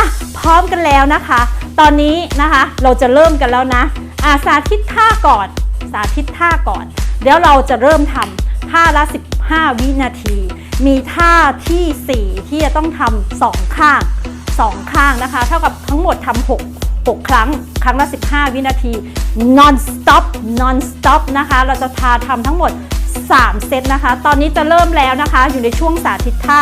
อะพร้อมกันแล้วนะคะ ตอนนี้นะคะเราจะเริ่มกันแล้วนะอะสาธิตท่าก่อน สาธิตท่าก่อน เดี๋ยวเราจะเริ่มทำท่าละ 15 วินาที มีท่าที่ 4 ที่จะต้องทำสองข้าง 2 ข้างนะคะ เท่ากับทั้งหมดทำ6 6 ครั้ง ครั้งละ 15 วินาที non stop non stop นะคะ เราจะพาทำทั้งหมด 3 เซตนะคะ ตอนนี้จะเริ่มแล้วนะคะ อยู่ในช่วงสาธิตท่า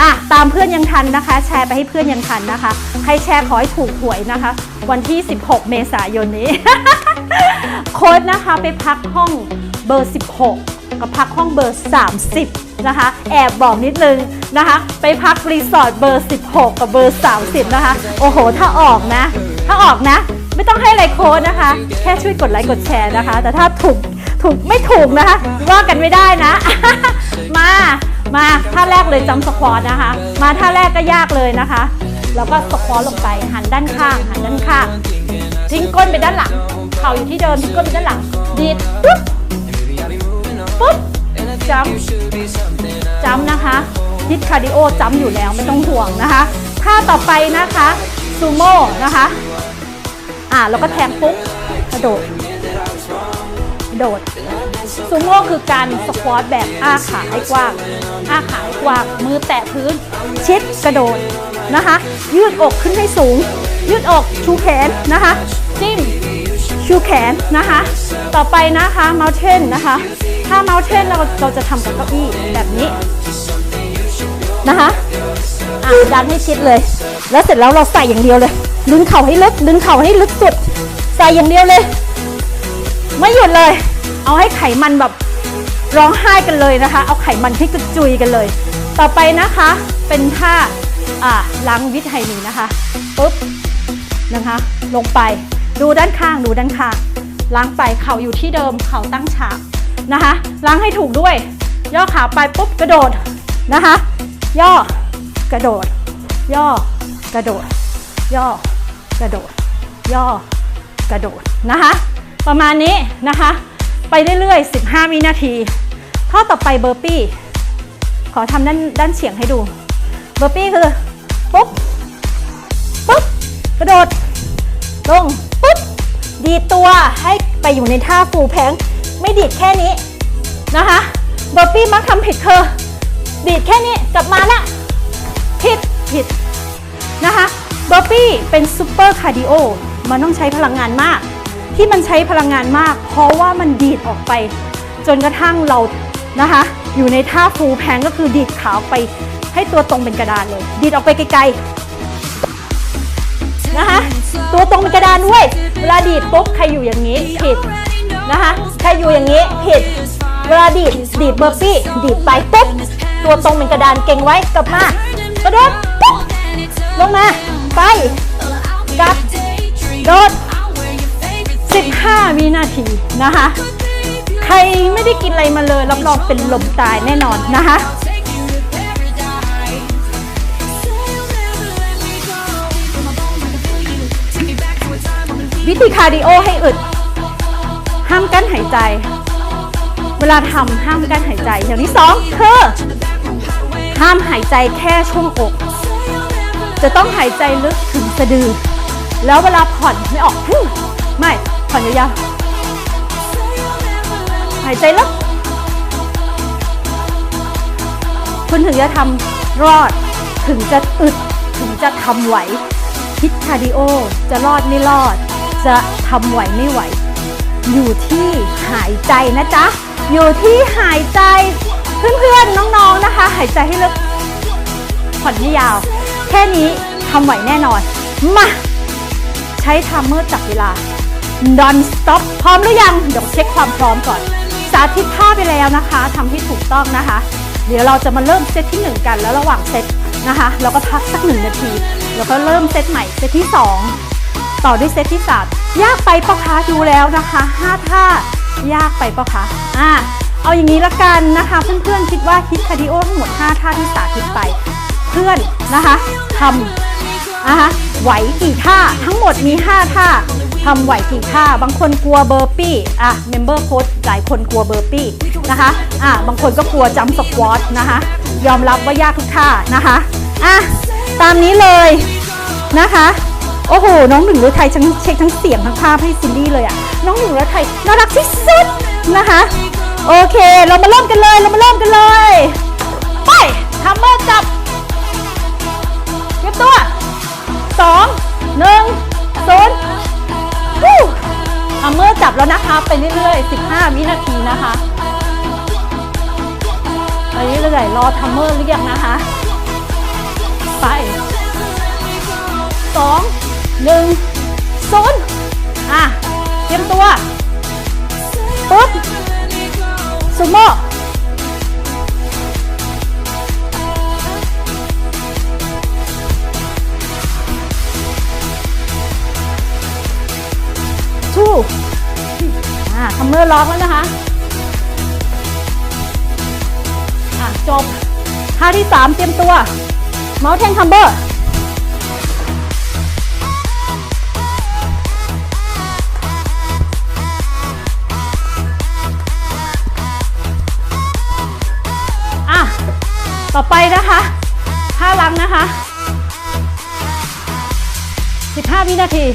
อะตามเพื่อนยังทันนะคะ แชร์ไปให้เพื่อนยังทันนะคะ ให้แชร์ขอให้ถูกหวยนะคะ วันที่ 16 เมษายนนี้ โค้ดนะคะไปพักห้องเบอร์ 16 กับพักห้องเบอร์ 30 นะคะ แอบบอกนิดนึงนะคะ ไปพักรีสอร์ทเบอร์ 16 กับเบอร์ 30 นะคะ โอ้โห ถ้าออกนะ ถ้าออกนะ ไม่ต้องให้อะไรโค้ดนะคะ แค่ช่วยกดไลค์กดแชร์นะคะ แต่ถ้าถูก ถูกไม่ถูกนะคะว่ากันไม่ได้นะ มามาท่าแรกเลยจัมสควอตนะคะ มาท่าแรกก็ยากเลยนะคะ แล้วก็สควอตลงไปหันด้านข้าง หันด้านข้าง ทิ้งก้นไปด้านหลัง เข่าอยู่ที่เดิมทิ้งก้นไปด้านหลัง ดีดปุ๊บปุ๊บจัมจัมนะคะฮิตคาร์ดิโอจัมอยู่แล้วไม่ต้องห่วงนะคะท่าต่อไปนะคะซูโม่นะคะ อ่าแล้วก็แทงปุ๊บกระโดดกระ โดด ซูโม่คือการสควอตแบบอ้าขาให้กว้าง อ้าขาให้กว้าง มือแตะพื้น ชิดกระโดดนะคะ ยืดอกขึ้นให้สูง ยืดอกชูแขนนะคะ จิ้มชูแขนนะคะ ต่อไปนะคะ mountain นะคะ ถ้า mountain เราเราจะทำกับเก้าอี้แบบนี้นะคะอะดันให้ชิดเลย แล้วเสร็จแล้วเราใส่อย่างเดียวเลย ดึงเข่าให้ลึก ดึงเข่าให้ลึกสุด ใส่อย่างเดียวเลย ไม่หยุดเลย เอาให้ไขมันแบบร้องไห้กันเลยนะคะ เอาไขมันให้กระจุยกันเลย ต่อไปนะคะเป็นท่าอ่าล้างวิทไฮนีนะคะปุ๊บนะคะ ลงไปดูด้านข้างดูด้านข้างล้างไปเข่าอยู่ที่เดิมเข่าตั้งฉากนะคะ ล้างให้ถูกด้วย ย่อขาไปปุ๊บกระโดดนะคะ ย่อกระโดด ย่อกระโดด ย่อกระโดด ย่อกระโดดนะคะ ประมาณนี้นะคะ ไปเรื่อยๆ 15 วินาที ข้อต่อไปเบอร์ปี้ ขอทำด้านด้านเฉียงให้ดู เบอร์ปี้คือปุ๊บปุ๊บกระโดด ลงปุ๊บดีดตัวให้ไปอยู่ในท่าฟูแพงไม่ดีดแค่นี้นะคะเบอร์ปี้มักทำผิดคือดีดแค่นี้กลับมาละผิดผิดนะคะเบอร์ปี้เป็นซูเปอร์คาร์ดิโอมันต้องใช้พลังงานมาก ที่มันใช้พลังงานมาก เพราะว่ามันดีดออกไป จนกระทั่งเรานะคะ อยู่ในท่าฟูแพงก็คือดีดขาไป ให้ตัวตรงเป็นกระดานเลย ดีดออกไปไกลๆนะคะ ตัวตรงเป็นกระดานด้วยเวลาดีดปุ๊บใครอยู่อย่างนี้ผิดนะคะใครอยู่อย่างนี้ผิดเวลาดีดดีดเบอร์ปี้ดีดไปปุ๊บตัวตรงเป็นกระดานเก่งไว้กลับมากระโดดปุ๊บลงมาไปกลับโดด 15 วินาทีนะคะ ใครไม่ได้กินอะไรมาเลยรับรองเป็นลมตายแน่นอนนะคะวิธีคาร์ดิโอให้อึด ห้ามกั้นหายใจ เวลาทำห้ามกั้นหายใจ อย่างที่สองคือห้ามหายใจแค่ช่วงอก จะต้องหายใจลึกถึงสะดือ แล้วเวลาผ่อนไม่ออกไม่ ผ่อนยาวๆหายใจลึกคุณถึงจะทำรอด ถึงจะอึด ถึงจะทำไหว คิดคาร์ดิโอ จะรอดไม่รอด จะทำไหวไม่ไหว อยู่ที่หายใจนะจ๊ะ อยู่ที่หายใจ เพื่อนๆ น้องๆ นะคะ หายใจให้ลึก ผ่อนให้ยาว แค่นี้ทำไหวแน่นอน มา ใช้ทัมเมอร์จับเวลา non stop พร้อมหรือยัง เดี๋ยวเช็คความพร้อมก่อน สาธิตท่าไปแล้วนะคะทำให้ถูกต้องนะคะ เดี๋ยวเราจะมาเริ่มเซตที่ 1 กันแล้วระหว่างเซตนะคะเราก็พักสักหนึ่งนาที แล้วก็เริ่มเซตใหม่เซตที่ 2 ต่อด้วยเซตที่3ยากไปปะคะดูแล้วนะคะ5ท่ายากไปปะคะอ่าเอาอย่างนี้ละกันนะคะเพื่อนๆคิดว่าฮิตคาร์ดิโอทั้งหมด 5 ท่าที่สาธิตไป เพื่อนนะคะทำนะคะไหวกี่ท่าทั้งหมดมี 5 ท่า ทำไหวกี่ท่า บางคนกลัวเบอร์ปี้อะเมมเบอร์โค้ดหลายคนกลัวเบอร์ปี้นะคะอะบางคนก็กลัวจัมสควอตนะคะ ยอมรับว่ายากทุกท่านะคะอะตามนี้เลยนะคะโอ้โห น้องหนึ่งฤทัยทั้งเช็คทั้งเสียงทั้งภาพให้ซินดี้เลยอะน้องหนึ่งฤทัยน่ารักที่สุดนะคะ โอเค เรามาเริ่มกันเลย เรามาเริ่มกันเลย ไปทัมเมอร์จับเก็บตัวสองหนึ่งศูนย์ ฮู้ทัมเมอจับแล้วนะคะไปเรื่อยๆ 15 วินาทีนะคะไปเรื่อยๆรอทัมเมอร์เรียกนะคะ ไปสองหนึ่งศูนย์อะ เตรียมตัว ปุ๊บซูโม่ อะทัมเมอร์ล็อกแล้วนะคะอะจบท่าที่ 3 เตรียมตัว เมาส์แทงคัมเบอร์อะต่อไปนะคะท่าลังนะคะ 15 วินาที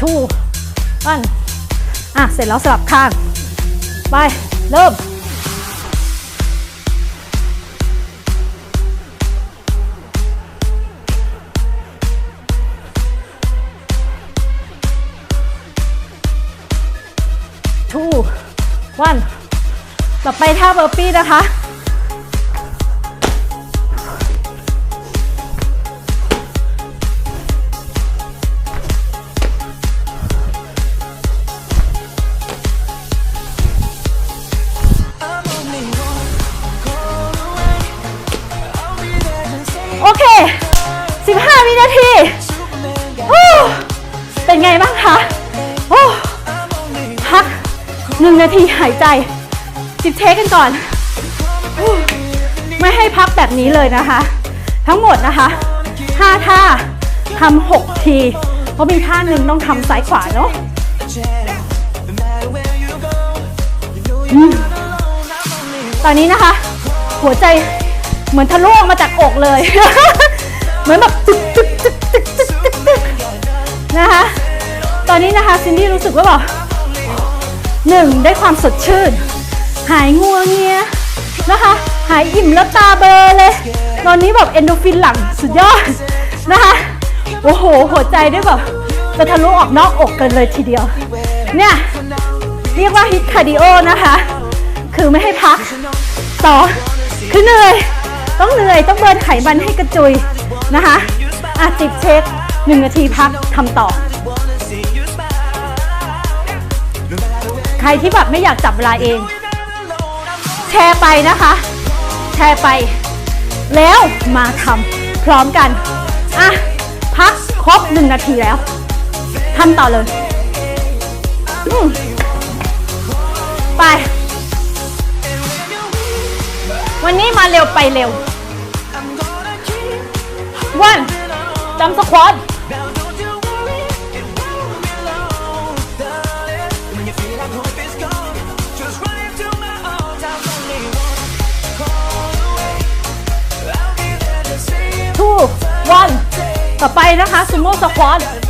ทูวันอะ เสร็จแล้วสลับข้าง ไป เริ่มทูวันต่อไปท่าเบอร์ปี้นะคะ นาทีเป็นไงบ้างคะพักหนึ่งนาทีหายใจจิบเทคกันก่อนอไม่ให้พักแบบนี้เลยนะคะ ทั้งหมดนะคะ5ท่าทำ6ที เพราะมีท่าหนึ่งต้องทำซ้ายขวาเนาะอตอนนี้นะคะ หัวใจเหมือนทะลุออกมาจากอกเลย เหมือนแบบตึก ตึกตึกตึกตึกตึกตึกนะคะ ตอนนี้นะคะซินดี้รู้สึกว่าแบบหนึ่งได้ความสดชื่น หายงัวเงียนะคะ หายอิ่มแล้วตาเบลอเลย ตอนนี้แบบเอนโดฟินหลังสุดยอดนะคะ โอ้โห หัวใจได้แบบจะทะลุออกนอกอกกันเลยทีเดียว เนี่ย เรียกว่าฮิตคาร์ดิโอนะคะ คือไม่ให้พักสองคือเหนื่อย ต้องเหนื่อย ต้องเบิร์นไขมันให้กระจุยนะคะ อะจิบเช็คหนึ่งนาทีพักทำต่อ ใครที่แบบไม่อยากจับเวลาเอง แชร์ไปนะคะ แชร์ไป แล้วมาทำพร้อมกัน อะ พักครบหนึ่งนาทีแล้วทำต่อเลย ไป วันนี้มาเร็วไปเร็ววัน จำสควอตทูวันต่อไปนะคะซูโม่สควอต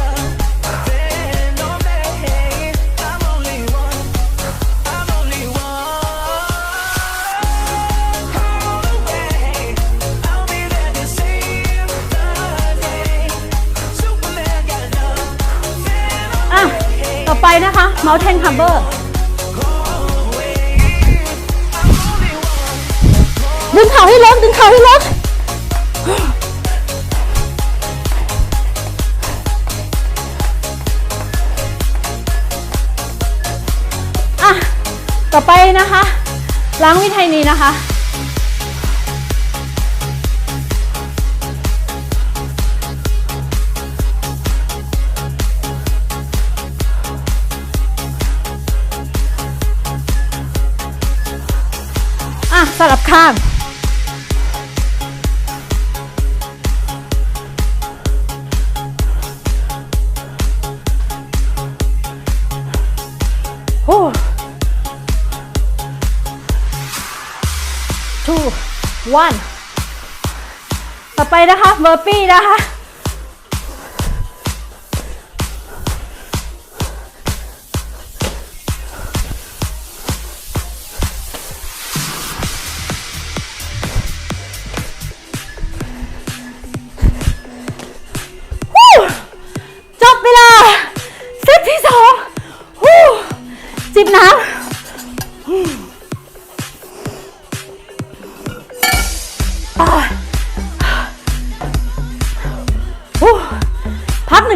ไปนะคะ Mountain Climber ดึงเข่าให้ลดดึงเข่าให้ลดอะต่อไปนะคะ ล้างวิธีนี้นะคะ สลับข้างโอ้ two one ต่อไปนะคะเบอร์ปี้นะคะ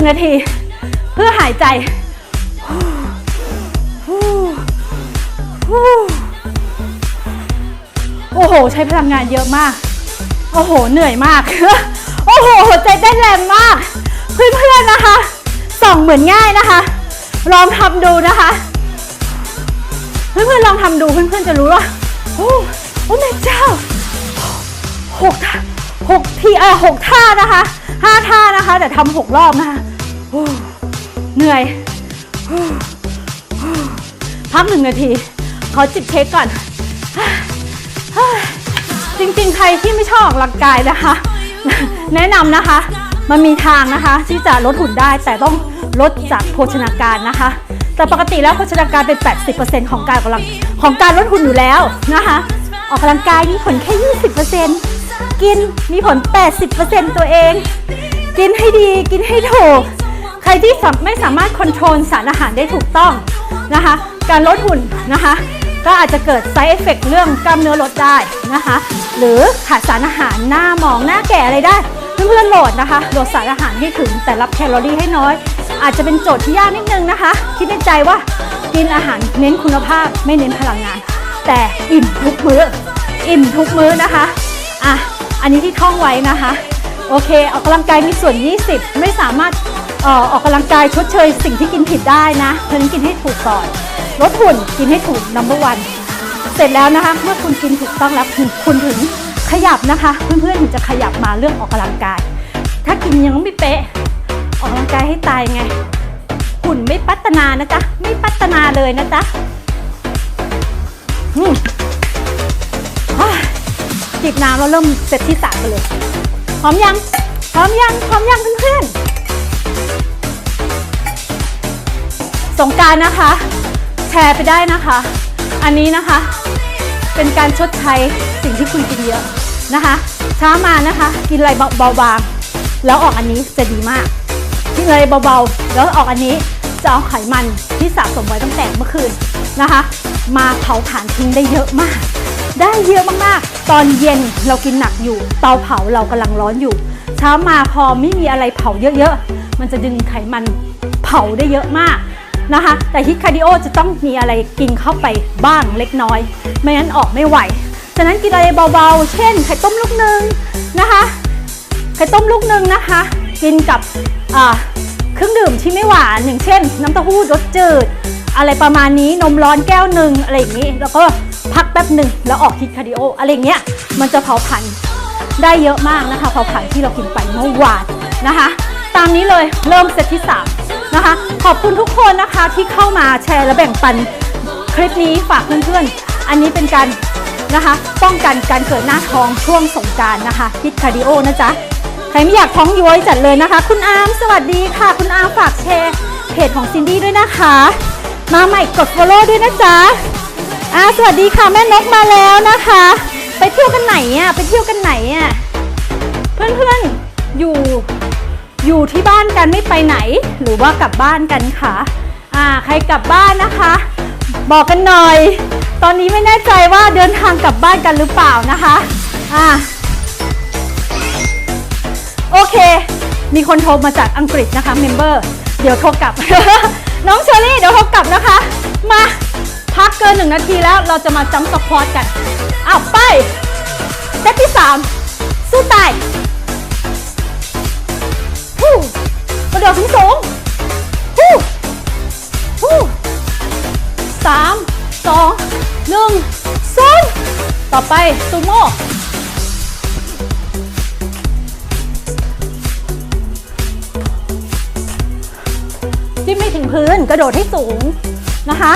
งนาที เพื่อหายใจโอ้โห ใช้พลังงานเยอะมาก โอ้โห เหนื่อยมาก โอ้โหหัวใจเต้นแรงมาก เพื่อนๆนะคะ ส่องเหมือนง่ายนะคะ ลองทำดูนะคะ เพื่อนๆลองทำดูเพื่อนๆจะรู้ว่าโอ้โอ้แม่เจ้าหกท่าหกทีเออหกท่านะคะห้าท่านะคะ แต่ทำหกรอบนะคะ เหนื่อย พักหนึ่งนาที ขอจิบเค้กก่อน จริงๆ ใครที่ไม่ชอบออกกำลังกายนะคะ แนะนำนะคะ มันมีทางนะคะ ที่จะลดหุ่นได้แต่ต้องลดจากโภชนาการนะคะ แต่ปกติแล้วโภชนาการเป็น 80%ของการกกำลังของการลดหุ่นอยู่แล้วนะคะ ออกกำลังกายมีผลแค่ 20%กินมีผล 80%ตัวเอง กินให้ดีกินให้ถูก ใครที่ไม่สามารถควบคุมสารอาหารได้ถูกต้องนะคะ การลดหุ่นนะคะ ก็อาจจะเกิด side effect เรื่องกล้ามเนื้อลดได้นะคะ หรือขาดสารอาหารหน้ามองหน้าแก่อะไรได้เพื่อนๆโหลดนะคะโหลดสารอาหารให้ถึงแต่รับแคลอรี่ให้น้อย อาจจะเป็นโจทย์ที่ยากนิดนึงนะคะ คิดในใจว่ากินอาหารเน้นคุณภาพไม่เน้นพลังงาน แต่อิ่มทุกมื้ออิ่มทุกมื้อนะคะอะอันนี้ที่ท่องไว้นะคะ โอเคออกกำลังกายมีส่วน 20 ไม่สามารถ อ่อออกกำลังกายชดเชยสิ่งที่กินผิดได้นะเพราะนั้นกินให้ถูกก่อนลดหุ่นกินให้ถูก number one เสร็จแล้วนะคะ เมื่อคุณกินถูกต้องแล้วคุณคุณถึงขยับนะคะ เพื่อนๆถึงจะขยับมาเรื่องออกกำลังกาย ถ้ากินยังไม่เป๊ะ ออกกำลังกายให้ตายไงหุ่นไม่พัฒนานะจ๊ะไม่พัฒนาเลยนะจ๊ะอืมอะจิบน้ำแล้วเริ่มเซตที่สามกันเลย พร้อมยัง พร้อมยัง พร้อมยังเพื่อนๆ สงการนะคะ แชร์ไปได้นะคะ อันนี้นะคะ เป็นการชดใช้สิ่งที่คุณกินเยอะนะคะเช้ามานะคะ กินอะไรเบาๆบางแล้วออกอันนี้จะดีมาก กินอะไรเบาๆ แล้วออกอันนี้จะเอาไขมันที่สะสมไว้ตั้งแต่เมื่อคืนนะคะ มาเผาผลาญทิ้งได้เยอะมาก ได้เยอะมากๆ ตอนเย็นเรากินหนักอยู่ เตาเผาเรากำลังร้อนอยู่ เช้ามาพอไม่มีอะไรเผาเยอะๆ มันจะดึงไขมันเผาได้เยอะมาก นะคะ แต่ฮิตคาร์ดิโอจะต้องมีอะไรกินเข้าไปบ้างเล็กน้อย ไม่งั้นออกไม่ไหว ฉะนั้นกินอะไรเบาๆ เช่น ไข่ต้มลูกหนึ่งนะคะ ไข่ต้มลูกหนึ่งนะคะ กินกับเครื่องดื่มที่ไม่หวานอย่างเช่น น้ำเต้าหู้รสจืด อะไรประมาณนี้นมร้อนแก้วหนึ่งอะไรอย่างนี้ แล้วก็พักแป๊บหนึ่งแล้วออกฮิตคาร์ดิโออะไรอย่างเงี้ยมันจะเผาผลาญได้เยอะมากนะคะเผาผลาญที่เรากินไปเมื่อวานนะคะ ตามนี้เลยเริ่มเซตที่ 3 นะคะ ขอบคุณทุกคนนะคะที่เข้ามาแชร์และแบ่งปันคลิปนี้ฝากเพื่อนๆ อันนี้เป็นการนะคะป้องกันการเกิดหน้าท้องช่วงสงการนะคะฮิตคาร์ดิโอนะจ๊ะ ใครไม่อยากท้องย้วยจัดเลยนะคะ คุณอาร์มสวัสดีค่ะ คุณอาร์มฝากแชร์เพจของซินดี้ด้วยนะคะ มาใหม่กด follow ด้วยนะจ๊ะอ่าสวัสดีค่ะแม่นกมาแล้วนะคะ ไปเที่ยวกันไหนอะไปเที่ยวกันไหนอะเพื่อนๆอยู่ อยู่ที่บ้านกันไม่ไปไหน หรือว่ากลับบ้านกันคะอ่าใครกลับบ้านนะคะ บอกกันหน่อย ตอนนี้ไม่แน่ใจว่าเดินทางกลับบ้านกันหรือเปล่านะคะอ่าโอเค มีคนโทรมาจากอังกฤษนะคะเมมเบอร์เดี๋ยวโทรกลับ น้องเชอรี่เดี๋ยวโทรกลับนะคะ มาพักเกินหนึ่งนาทีแล้วเราจะมาจัมป์สควอตกันอ้าวไปเซตที่สามสู้ตาย โดดสูงสูงฮู้ฮู้สามสองหนึ่งศูนย์ต่อไปซูโม่จิ้มไม่ถึงพื้นกระโดดให้สูงนะคะ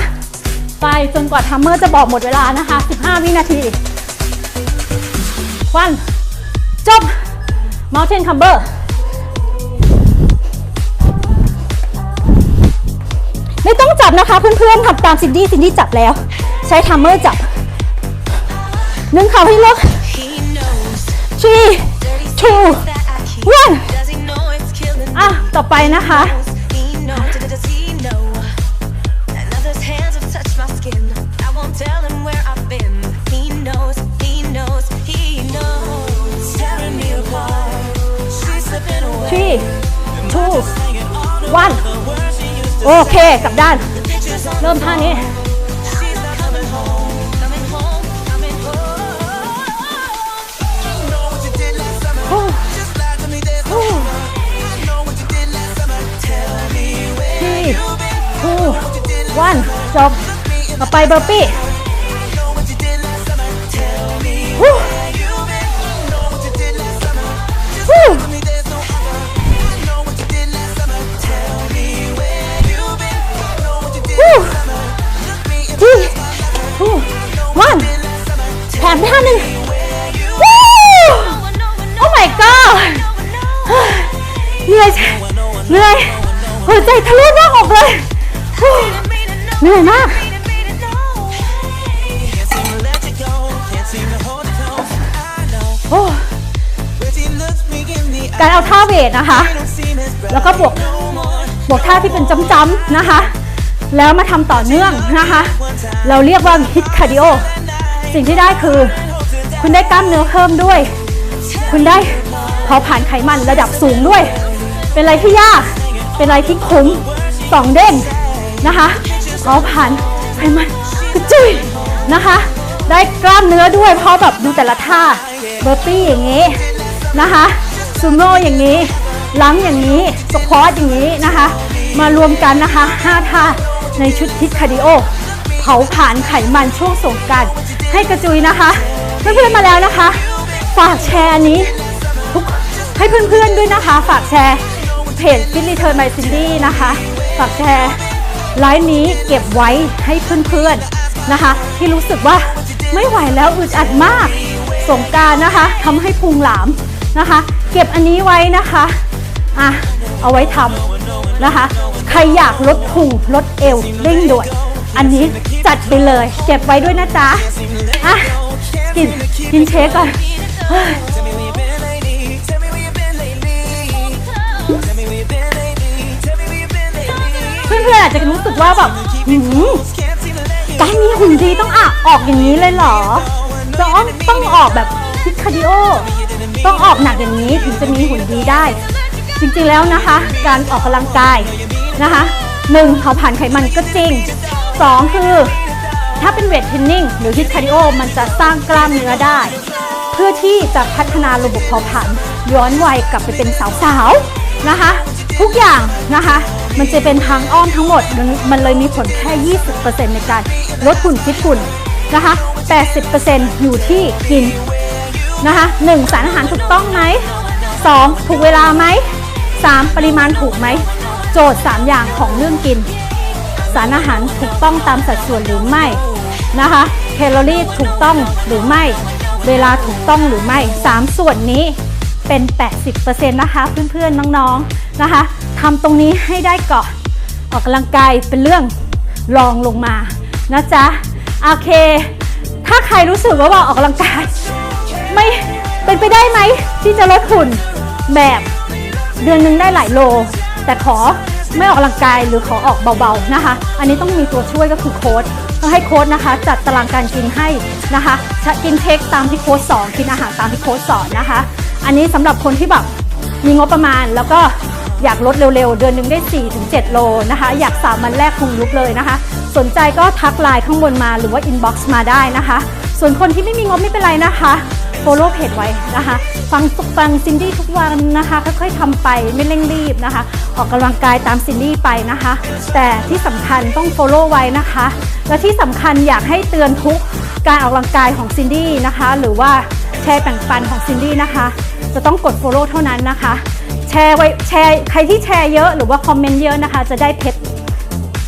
ไปจนกว่าทัมเมอร์จะบอกหมดเวลานะคะ 15 วินาที one จบ mountain climber จับนะคะเพื่อนๆทำตามซินดี้ซินดี้จับแล้ว ใช้ทัมเมอร์จับดึงเข่าให้ลึก three two one อะ ต่อไปนะคะ three two โอเค กลับด้าน เริ่มท่านี้ She's not coming home. Coming home. Coming home. know what you did last summer. โอ้ Just lie to me, there's no Ooh. I know what you did last summer. Tell me where three you've been. two one จบต่อไปเบอร์ปี้ เหนื่อยหัวใจทะลุหน้าอกเลยฮู้เหนื่อยมาก Can't seem to let you go. Can't seem to hold it close. I know โอ้ when she looks me in the การเอาท่าเวทนะคะ eye. Don't seem as bright แล้วก็บวก no more. บวกท่าที่เป็นจ้ำๆนะคะ แล้วมาทำต่อเนื่องนะคะ เราเรียกว่าฮิตคาร์ดิโอ สิ่งที่ได้คือ คุณได้กล้ามเนื้อเพิ่มด้วย คุณได้เผาผ่านไขมันระดับสูงด้วย เป็นอะไรที่ยาก เป็นอะไรที่คุ้มสองเด้งนะคะเผาผ่านไขมันกระจุยนะคะ ได้กล้ามเนื้อด้วยเพราะแบบดูแต่ละท่าเบอร์ปี้อย่างนี้นะคะซูโม่อย่างนี้ลังอย่างนี้สควอตอย่างนี้นะคะ มารวมกันนะคะ5ท่าในชุดฮิตคาร์ดิโอเผาผ่านไขมันช่วงสงการให้กระจุยนะคะเพื่อนๆมาแล้วนะคะ ฝากแชร์อันนี้ให้เพื่อนๆด้วยนะคะ ฝากแชร์ เพจฟิตรีเทิร์นไมซินดี้นะคะฝากแชร์ไลฟ์นี้เก็บไว้ให้เพื่อนๆนะคะ ที่รู้สึกว่าไม่ไหวแล้วอึดอัดมาก สงการนะคะทำให้พุงหลามนะคะ เก็บอันนี้ไว้นะคะอะเอาไว้ทำนะคะ ใครอยากลดพุงลดเอวเร่งด่วนอันนี้จัดไปเลย เก็บไว้ด้วยนะจ๊ะอะกินกินเชคก่อน พื่อนๆอาจจะรู้สึกว่าแบบหืมการมีหุ่นดีต้องอะออกอย่างนี้เลยเหรอต้องต้องออกแบบพิคาร์ดิโอต้องออกหนักอย่างนี้ถึงจะมีหุ่นดีได้ จริงๆแล้วนะคะ การออกกำลังกายนะคะหนึ่งเผาผ่านไขมันก็จริงสองคือถ้าเป็นเวทเทรนนิ่งหรือฮิตคาร์ดิโอมันจะสร้างกล้ามเนื้อได้ เพื่อที่จะพัฒนาระบบเผาผลาญย้อนวัยกลับไปเป็นสาวๆนะคะ ทุกอย่างนะคะ มันจะเป็นทางอ้อมทั้งหมด มันเลยมีผลแค่ 20%ในการลดหุ่นฟิตหุ่นนะคะ 80%อยู่ที่กินนะคะหนึ่งสารอาหารถูกต้องไหมสองถูกเวลาไหมสามปริมาณถูกไหม โจทย์ 3 อย่างของเรื่องกิน สารอาหารถูกต้องตามสัดส่วนหรือไม่นะคะแคลอรี่ถูกต้องหรือไม่ เวลาถูกต้องหรือไม่ 3 ส่วนนี้ เป็น 80%นะคะเพื่อนๆน้องๆนะคะทำตรงนี้ให้ได้ก่อนออกกำลังกายเป็นเรื่องรองลงมานะจ๊ะโอเค ถ้าใครรู้สึกว่าว่าออกกำลังกายไม่เป็นไปได้ไหมที่จะลดหุ่นแบบเดือนนึงได้หลายโล แต่ขอไม่ออกกำลังกายหรือขอออกเบาๆนะคะ อันนี้ต้องมีตัวช่วยก็คือโค้ดต้องให้โค้ดนะคะ จัดตารางการกินให้นะคะกินเทคตามที่โค้ดสอนกินอาหารตามที่โค้ดสอนนะคะ อันนี้สำหรับคนที่แบบมีงบประมาณแล้วก็อยากลดเร็วๆ เดือนหนึงได้ 4-7 โลนะคะ อยากสามวันแรกคงลุกเลยนะคะ สนใจก็ทักไลน์ข้างบนมาหรือว่าอินบ็อกซ์มาได้นะคะ ส่วนคนที่ไม่มีงบไม่เป็นไรนะคะโฟโล่เพจไว้นะคะ ฟังสุกฟังซินดี้ทุกวันนะคะ ค่อยๆทำไปไม่เร่งรีบนะคะ ออกกำลังกายตามซินดี้ไปนะคะ แต่ที่สำคัญต้องโฟโล่ไว้นะคะ และที่สำคัญอยากให้เตือนทุกการออกกำลังกายของซินดี้นะคะ หรือว่า ชร์แบ่งปันของซินดี้นะคะ จะต้องกด follow เท่านั้นนะคะ แชร์ไว้แชร์ใครที่แชร์เยอะหรือว่าคอมเมนต์เยอะนะคะ จะได้เพชร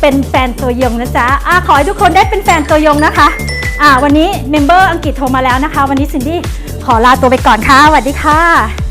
เป็นแฟนตัวยงนะจ๊ะอะขอให้ทุกคนได้เป็นแฟนตัวยงนะคะอ่าวันนี้เมมเบอร์อังกฤษโทรมาแล้วนะคะ วันนี้ซินดี้ขอลาตัวไปก่อนค่ะสวัสดีค่ะ